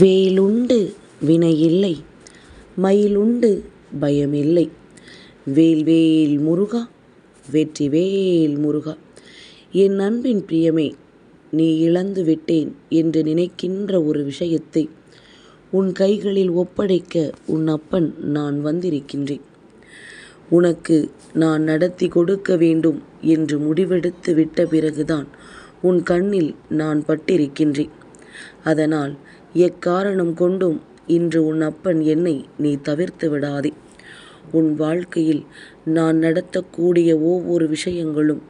வேலுண்டு வினையில்லை மயிலுண்டு பயமில்லை. வேல்வேல் முருகா வெற்றிவேல் முருகா என் அன்பின் பிரியமே நீ இழந்து விட்டேன் என்று நினைக்கின்ற ஒரு விஷயத்தை உன் கைகளில் ஒப்படைக்க உன் அப்பன் நான் வந்திருக்கின்றேன். உனக்கு நான் நடத்தி கொடுக்க வேண்டும் என்று முடிவெடுத்து விட்ட பிறகுதான் உன் கண்ணில் நான் பட்டிருக்கின்றேன். அதனால் எக்காரணம் கொண்டும் இன்று உன் அப்பன் என்னை நீ தவிர்த்து விடாதே. உன் வாழ்க்கையில் நான் நடத்தக்கூடிய ஒவ்வொரு விஷயங்களும்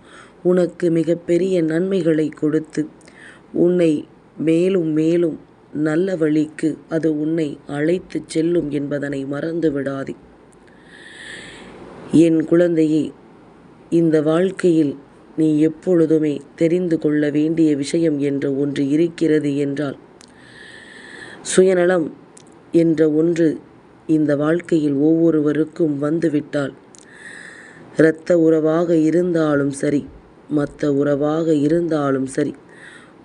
உனக்கு மிகப்பெரிய நன்மைகளை கொடுத்து உன்னை மேலும் மேலும் நல்ல வழிக்கு அது உன்னை அழைத்து செல்லும் என்பதனை மறந்து விடாதே. என் குழந்தையே இந்த வாழ்க்கையில் நீ எப்பொழுதுமே தெரிந்து கொள்ள வேண்டிய விஷயம் என்று ஒன்று இருக்கிறது என்றால் சுயநலம் என்ற ஒன்று இந்த வாழ்க்கையில் ஒவ்வொருவருக்கும் வந்துவிட்டால் இரத்த உறவாக இருந்தாலும் சரி மற்ற உறவாக இருந்தாலும் சரி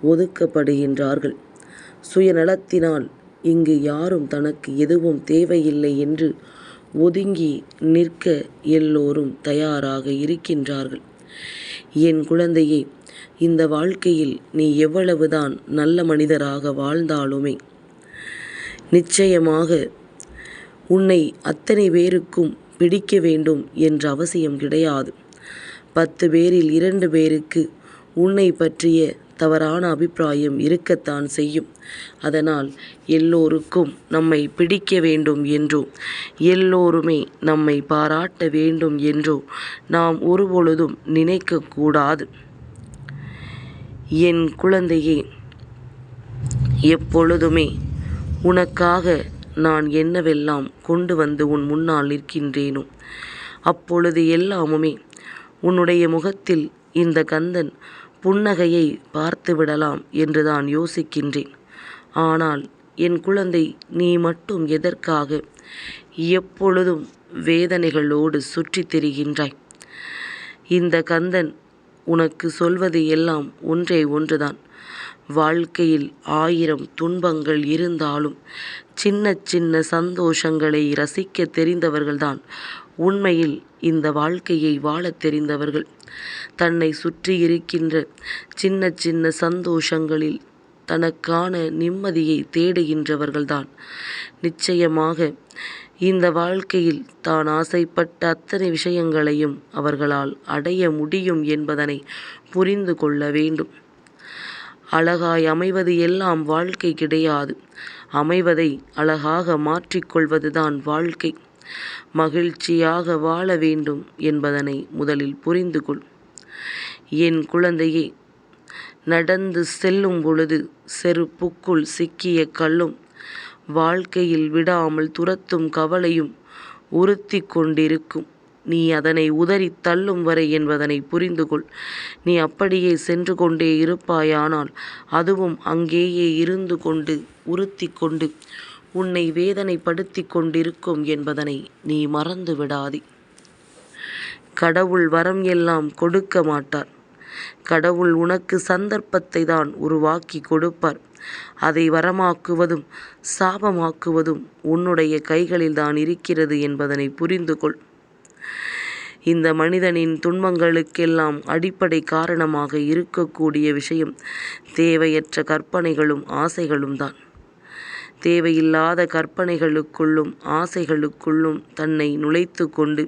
ஒதுக்கப்படுகின்றார்கள். சுயநலத்தினால் இங்கு யாரும் தனக்கு எதுவும் தேவையில்லை என்று ஒதுங்கி நிற்க எல்லோரும் தயாராக இருக்கின்றார்கள். என் குழந்தையே இந்த வாழ்க்கையில் நீ எவ்வளவுதான் நல்ல மனிதராக வாழ்ந்தாலுமே நிச்சயமாக உன்னை அத்தனை பேருக்கும் பிடிக்க வேண்டும் என்ற அவசியம் கிடையாது. பத்து பேரில் இரண்டு பேருக்கு உன்னை பற்றிய தவறான அபிப்பிராயம் இருக்கத்தான் செய்யும். அதனால் எல்லோருக்கும் நம்மை பிடிக்க வேண்டும் என்றோ எல்லோருமே நம்மை பாராட்ட வேண்டும் என்றோ நாம் ஒருபொழுதும் நினைக்கக்கூடாது. என் குழந்தையே எப்பொழுதுமே உனக்காக நான் என்னவெல்லாம் கொண்டு வந்து உன் முன்னால் நிற்கின்றேனோ அப்பொழுது எல்லாமுமே உன்னுடைய முகத்தில் இந்த கந்தன் புன்னகையை பார்த்து விடலாம் என்று தான் யோசிக்கின்றேன். ஆனால் என் குழந்தை நீ மட்டும் எதற்காக எப்பொழுதும் வேதனைகளோடு சுற்றித் திரிகின்றாய்? இந்த கந்தன் உனக்கு சொல்வது எல்லாம் ஒன்றே ஒன்றுதான். வாழ்க்கையில் ஆயிரம் துன்பங்கள் இருந்தாலும் சின்ன சின்ன சந்தோஷங்களை ரசிக்க தெரிந்தவர்கள்தான் உண்மையில் இந்த வாழ்க்கையை வாழத் தெரிந்தவர்கள். தன்னை சுற்றி இருக்கின்ற சின்ன சின்ன சந்தோஷங்களில் தனக்கான நிம்மதியை தேடுகின்றவர்கள்தான். நிச்சயமாக இந்த வாழ்க்கையில் தான் ஆசைப்பட்ட அத்தனை விஷயங்களையும் அவர்களால் அடைய முடியும் என்பதனை புரிந்து கொள்ள வேண்டும். அழகாய் அமைவது எல்லாம் வாழ்க்கை கிடையாது. அமைவதை அழகாக மாற்றிக்கொள்வதுதான் வாழ்க்கை. மகிழ்ச்சியாக வாழ வேண்டும் என்பதனை முதலில் புரிந்து கொள். என் குழந்தையே நடந்து செல்லும் பொழுது செருப்புக்குள் சிக்கிய கல்லும் வாழ்க்கையில் விடாமல் துரத்தும் கவலையும் உறுத்தி கொண்டிருக்கும். நீ அதனை உதறி தள்ளும் வரை என்பதனை புரிந்து கொள் நீ அப்படியே சென்று கொண்டே இருப்பாயானால் அதுவும் அங்கேயே இருந்து கொண்டு உறுத்தி கொண்டு உன்னை வேதனைப்படுத்தி கொண்டிருக்கும் என்பதனை நீ மறந்து விடாதே. கடவுள் வரம் எல்லாம் கொடுக்க மாட்டார். கடவுள் உனக்கு சந்தர்ப்பத்தை தான் உருவாக்கி கொடுப்பார். அதை வரமாக்குவதும் சாபமாக்குவதும் உன்னுடைய கைகளில்தான் இருக்கிறது என்பதனை புரிந்து கொள் இந்த மனிதனின் துன்பங்களுக்கெல்லாம் அடிப்படை காரணமாக இருக்கக்கூடிய விஷயம் தேவையற்ற கற்பனைகளும் ஆசைகளும் தான் தேவையில்லாத கற்பனைகளுக்குள்ளும் ஆசைகளுக்குள்ளும் தன்னை நுழைத்து கொண்டு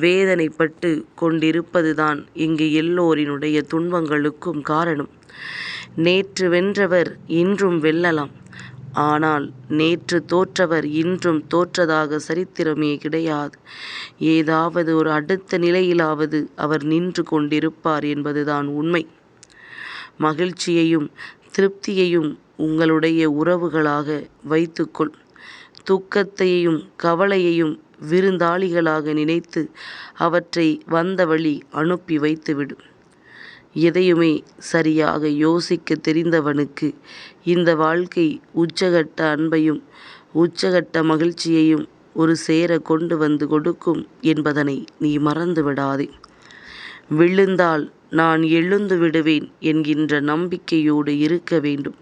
வேதனைப்பட்டு கொண்டிருப்பதுதான் இங்கு எல்லோரினுடைய துன்பங்களுக்கும் காரணம். நேற்று வென்றவர் இன்றும் வெல்லலாம். ஆனால் நேற்று தோற்றவர் இன்றும் தோற்றதாக சரித்திரமே கிடையாது. ஏதாவது ஒரு அடுத்த நிலையிலாவது அவர் நின்று கொண்டிருப்பார் என்பதுதான் உண்மை. மகிழ்ச்சியையும் திருப்தியையும் உங்களுடைய உறவுகளாக வைத்துக்கொள். துக்கத்தையும் கவலையையும் விருந்தாளிகளாக நினைத்து அவற்றை வந்த வழி அனுப்பி வைத்துவிடு. எதையுமே சரியாக யோசிக்க தெரிந்தவனுக்கு இந்த வாழ்க்கை உச்சகட்ட அன்பையும் உச்சகட்ட மகிழ்ச்சியையும் ஒரு சேர கொண்டு வந்து கொடுக்கும் என்பதனை நீ மறந்து விடாதே விழுந்தால் நான் எழுந்து விடுவேன் என்கின்ற நம்பிக்கையோடு இருக்க வேண்டும்.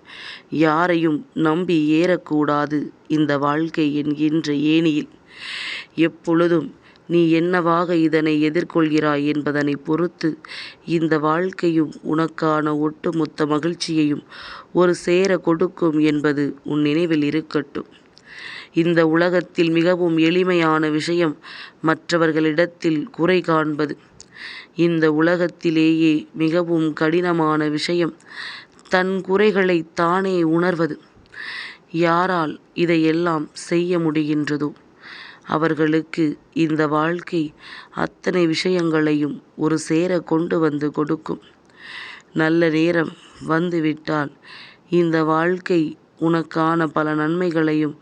யாரையும் நம்பி ஏறக்கூடாது இந்த வாழ்க்கை என்கின்ற ஏணியில். எப்பொழுதும் நீ என்னவாக இதனை எதிர்கொள்கிறாய் என்பதனை பொறுத்து இந்த வாழ்க்கையும் உனக்கான ஒட்டுமொத்த மகிழ்ச்சியையும் ஒரு சேர கொடுக்கும் என்பது உன் நினைவில் இருக்கட்டும். இந்த உலகத்தில் மிகவும் எளிமையான விஷயம் மற்றவர்களிடத்தில் குறை காண்பது. இந்த உலகத்திலேயே மிகவும் கடினமான விஷயம் தன் குறைகளை தானே உணர்வது. யாரால் இதையெல்லாம் செய்ய முடிகின்றதோ? அவர்களுக்கு இந்த வாழ்க்கை அத்தனை விஷயங்களையும் ஒரு சேர கொண்டு வந்து கொடுக்கும். நல்ல நேரம் வந்துவிட்டால் இந்த வாழ்க்கை உனக்கான பல நன்மைகளையும்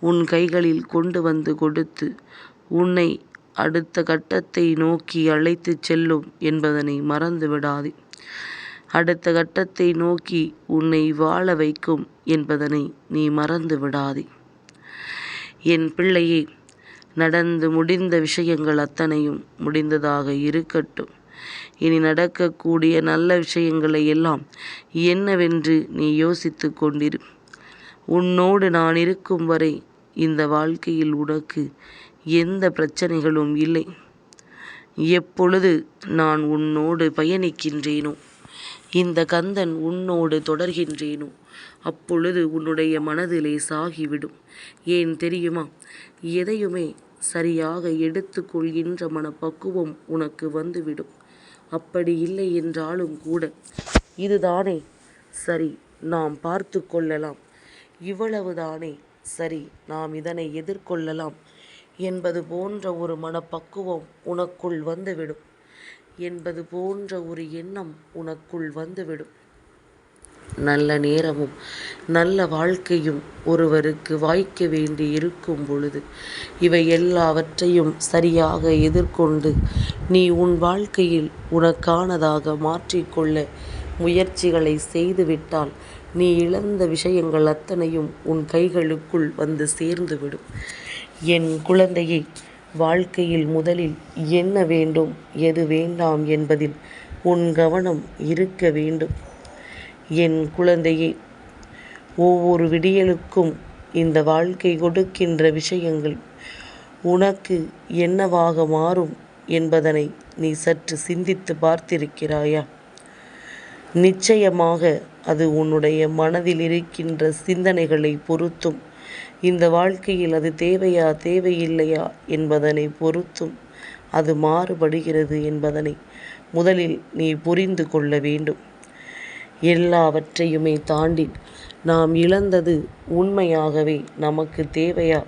உன் கைகளில் கொண்டு வந்து கொடுத்து உன்னை அடுத்த கட்டத்தை நோக்கி அழைத்துச் செல்லும் என்பதனை மறந்து விடாதே. அடுத்த கட்டத்தை நோக்கி உன்னை வாழ வைக்கும் என்பதனை நீ மறந்து விடாதே. என் பிள்ளையே நடந்து முடிந்த விஷயங்கள் அத்தனையும் முடிந்ததாக இருக்கட்டும். இனி நடக்கக்கூடிய நல்ல விஷயங்களை எல்லாம் என்னவென்று நீ யோசித்து கொண்டிரு. உன்னோடு நான் இருக்கும் வரை இந்த வாழ்க்கையில் உனக்கு எந்த பிரச்சனைகளும் இல்லை. எப்பொழுது நான் உன்னோடு பயணிக்கின்றேனோ இந்த கந்தன் உன்னோடு தொடர்கின்றேனோ? அப்பொழுது உன்னுடைய மனதிலே சாகிவிடும். ஏன் தெரியுமா? எதையுமே சரியாக எடுத்துக்கொள்கின்ற மனப்பக்குவம் உனக்கு வந்துவிடும். அப்படி இல்லை என்றாலும் கூட இதுதானே சரி நாம் பார்த்து கொள்ளலாம். இவ்வளவுதானே சரி நாம் இதனை எதிர்கொள்ளலாம் என்பது போன்ற ஒரு மனப்பக்குவம் உனக்குள் வந்துவிடும். என்பது போன்ற ஒரு எண்ணம் உனக்குள் வந்துவிடும். நல்ல நேரமும் நல்ல வாழ்க்கையும் ஒருவருக்கு வாய்க்க வேண்டி இருக்கும் பொழுது இவை எல்லாவற்றையும் சரியாக எதிர்கொண்டு நீ உன் வாழ்க்கையில் உனக்கானதாக மாற்றிக்கொள்ள முயற்சிகளை செய்துவிட்டால் நீ இழந்த விஷயங்கள் அத்தனையும் உன் கைகளுக்குள் வந்து சேர்ந்துவிடும். என் குழந்தையை வாழ்க்கையில் முதலில் என்ன வேண்டும் எது வேண்டாம் என்பதில் உன் கவனம் இருக்க வேண்டும். என் குழந்தையே ஒவ்வொரு விடியலுக்கும் இந்த வாழ்க்கை கொடுக்கின்ற விஷயங்கள் உனக்கு என்னவாக மாறும் என்பதனை நீ சற்று சிந்தித்து பார்த்திருக்கிறாயா? நிச்சயமாக அது உன்னுடைய மனதில் இருக்கின்ற சிந்தனைகளை பொறுத்தும் இந்த வாழ்க்கையில் அது தேவையா தேவையில்லையா என்பதனை பொறுத்தும் அது மாறுபடுகிறது என்பதனை முதலில் நீ புரிந்து கொள்ள வேண்டும். எல்லாவற்றையுமே தாண்டி நாம் இழந்தது உண்மையாகவே நமக்கு தேவையா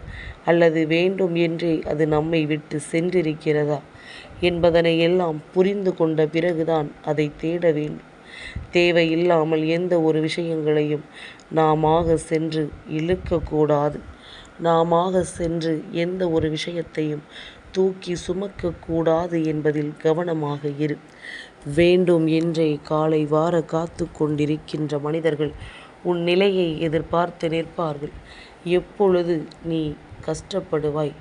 அல்லது வேண்டும் என்றே அது நம்மை விட்டு சென்றிருக்கிறதா என்பதனை எல்லாம் புரிந்து கொண்ட பிறகுதான் அதை தேட வேண்டும். தேவையில்லாமல் எந்த ஒரு விஷயங்களையும் நாமாக சென்று இழுக்கக்கூடாது நாமாக சென்று எந்த ஒரு விஷயத்தையும் தூக்கி சுமக்கக்கூடாது என்பதில் கவனமாக இரு. வேண்டும் என்றே காலை வார காத்து கொண்டிருக்கின்ற மனிதர்கள் உன் நிலையை எதிர்பார்த்து நிற்பார்கள். எப்பொழுது நீ கஷ்டப்படுவாய்?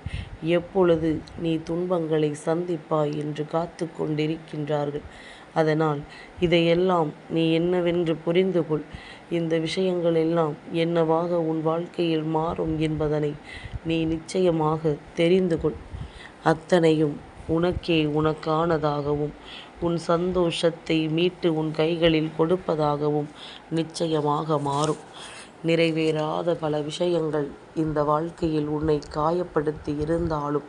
எப்பொழுது நீ துன்பங்களை சந்திப்பாய் என்று காத்து கொண்டிருக்கின்றார்கள். அதனால் இதையெல்லாம் நீ என்னவென்று புரிந்து கொள் இந்த விஷயங்கள் எல்லாம் என்னவாக உன் வாழ்க்கையில் மாறும் என்பதனை நீ நிச்சயமாக தெரிந்து கொள் அத்தனையும் உனக்கே உனக்கானதாகவும் உன் சந்தோஷத்தை மீட்டு உன் கைகளில் கொடுப்பதாகவும் நிச்சயமாக மாறும். நிறைவேறாத பல விஷயங்கள் இந்த வாழ்க்கையில் உன்னை காயப்படுத்தி இருந்தாலும்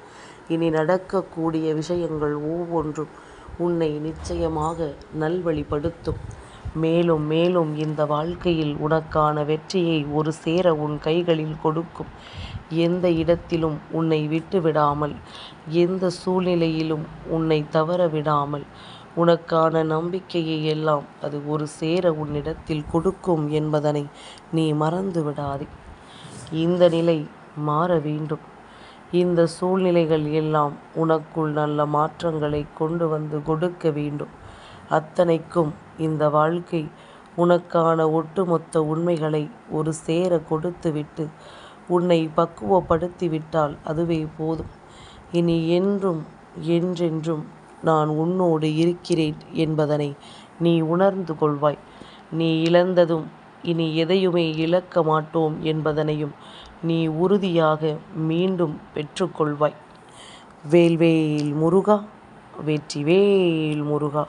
இனி நடக்கக்கூடிய விஷயங்கள் ஒவ்வொன்றும் உன்னை நிச்சயமாக நல்வழிப்படுத்தும். மேலும் மேலும் இந்த வாழ்க்கையில் உனக்கான வெற்றியை ஒரு சேர உன் கைகளில் கொடுக்கும். எந்த இடத்திலும் உன்னை விட்டு விடாமல் எந்த சூழ்நிலையிலும் உன்னை தவற விடாமல் உனக்கான நம்பிக்கையை எல்லாம் அது ஒரு சேர உன்னிடத்தில் கொடுக்கும் என்பதனை நீ மறந்து விடாதே இந்த நிலை மாற வேண்டும். இந்த சூழ்நிலைகள் எல்லாம் உனக்குள் நல்ல மாற்றங்களை கொண்டு வந்து கொடுக்க வேண்டும் அத்தனைக்கும் இந்த வாழ்க்கை உனக்கான ஒட்டுமொத்த உண்மைகளை ஒரு சேர கொடுத்துவிட்டு உன்னை பக்குவப்படுத்தி விட்டால் அதுவே போதும் இனி என்றும் என்றென்றும் நான் உன்னோடு இருக்கிறேன் என்பதனை நீ உணர்ந்து கொள்வாய். நீ இழந்ததும் இனி எதையுமே இழக்க மாட்டோம் என்பதனையும் நீ உறுதியாக மீண்டும் பெற்றுக்கொள்வாய். வேல்வேல் முருகா வெற்றிவேல் முருகா.